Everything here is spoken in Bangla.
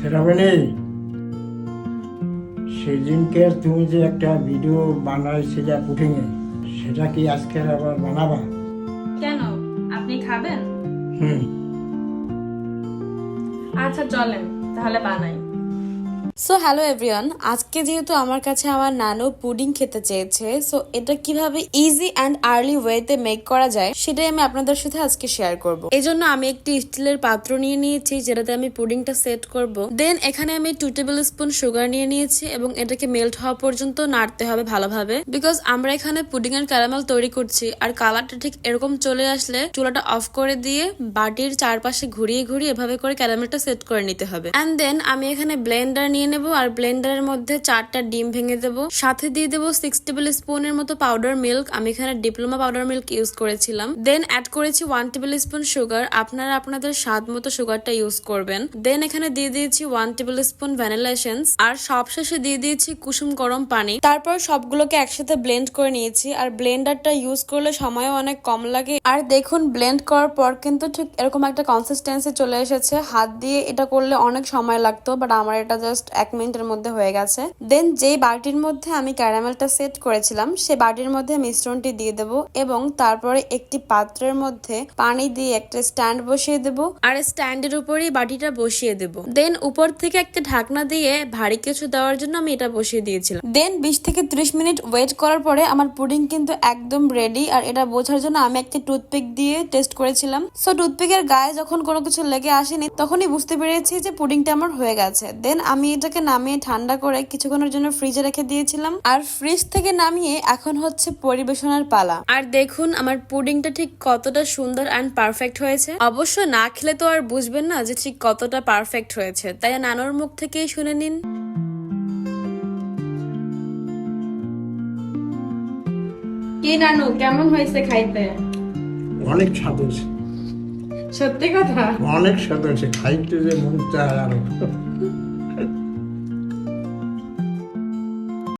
সেরাবেনি সেদিনকে তুমি যে একটা ভিডিও বানাইছিলে পুটিংয়ে সেটা কি আজকে আবার বানাবা? কেন? আপনি খাবেন? হুম। আচ্ছা চলেন তাহলে বানাই। সো হ্যালো এভরিওয়ান আজকে যেহেতু আমার কাছে আমার নানু পুডিং খেতে চেয়েছে সো এটা কীভাবে ইজি অ্যান্ড আর্লি ওয়েতে মেক করা যায় সেটাই আমি আপনাদের সাথে আজকে শেয়ার করব। জন্য আমি একটি স্টিলের পাত্র নিয়ে নিয়েছি, যেটাতে আমি পুডিংটা সেট করব। দেন এখানে আমি টু টেবিল স্পুন সুগার নিয়ে নিয়েছি এবং এটাকে মেল্ট হওয়া পর্যন্ত নাড়তে হবে ভালোভাবে। বিকজ আমরা এখানে পুডিং এর ক্যারামেল তৈরি করছি আর কালারটা ঠিক এরকম চলে আসলে চুলাটা অফ করে দিয়ে বাটির চারপাশে ঘুরিয়ে ঘুরিয়ে এভাবে করে ক্যারামেলটা সেট করে নিতে হবে। অ্যান্ড দেন আমি এখানে ব্লেন্ডার নিয়ে নেব আর ব্লেন্ডারের মধ্যে চারটা ডিম ভেঙে দেব। সাথে দিয়ে দেবো সিক্স টেবিল স্পুনের মতো পাউডার মিল্ক আমি এখানে ডিপ্লোমা পাউডার মিল্ক ইউজ করেছিলাম। দেন অ্যাড করেছি ওয়ান টেবিল স্পুন সুগার আপনারা আপনাদের স্বাদ মতো সুগারটা ইউজ করবেন। দেন এখানে দিয়ে দিয়েছি one tablespoon vanilla essence আর সবশেষে দিয়ে দিয়েছি কুসুম গরম পানি। তারপর সবগুলোকে একসাথে ব্লেন্ড করে নিয়েছি। আর ব্লেন্ডারটা ইউজ করলে সময়ও অনেক কম লাগে। আর দেখুন ব্লেন্ড করার পর কিন্তু ঠিক এরকম একটা কনসিস্টেন্সি চলে এসেছে। হাত দিয়ে এটা করলে অনেক সময় লাগতো বাট আমার এটা জাস্ট এক মিনিটের মধ্যে হয়ে গেছে। দেন যেই বাটির মধ্যে আমি ক্যারামেলটা সেট করেছিলাম সে বাটির মধ্যে মিশ্রণটি দিয়ে দেব এবং তারপরে একটি পাত্রের মধ্যে পানি দিয়ে একটা স্ট্যান্ড বসিয়ে দেব। আর স্ট্যান্ডের উপরেই বাটিটা বসিয়ে দেব। দেন উপর থেকে একটা ঢাকনা দিয়ে ভারী কিছু দেওয়ার জন্য আমি এটা বসিয়ে দিয়েছিলাম। দেন বিশ থেকে ত্রিশ মিনিট ওয়েট করার পরে আমার পুডিং কিন্তু একদম রেডি আর এটা বোঝার জন্য আমি একটা টুথপিক দিয়ে টেস্ট করেছিলাম। সো টুথপিকের গায়ে যখন কোনো কিছু লেগে আসেনি, তখনই বুঝতে পেরেছি যে পুডিংটা আমার হয়ে গেছে। দেন আমি এটাকে নামিয়ে ঠান্ডা করে কিছুক্ষণের জন্য ফ্রিজে রেখে দিয়েছিলাম। আর ফ্রিজ থেকে নামিয়ে এখন হচ্ছে পরিবেশনের পালা। আর দেখুন আমার পুডিংটা ঠিক কতটা সুন্দর অ্যান্ড পারফেক্ট হয়েছে। অবশ্য না খেলে তো আর বুঝবেন না যে ঠিক কতটা পারফেক্ট হয়েছে। তাই নানোর মুখ থেকেই শুনে নিন। কি নানু কেমন হয়েছে খাইতে? অনেক স্বাদ হয়েছে। সত্যি কথা? অনেক স্বাদ হয়েছে। খাইতে যে মন চায় আরও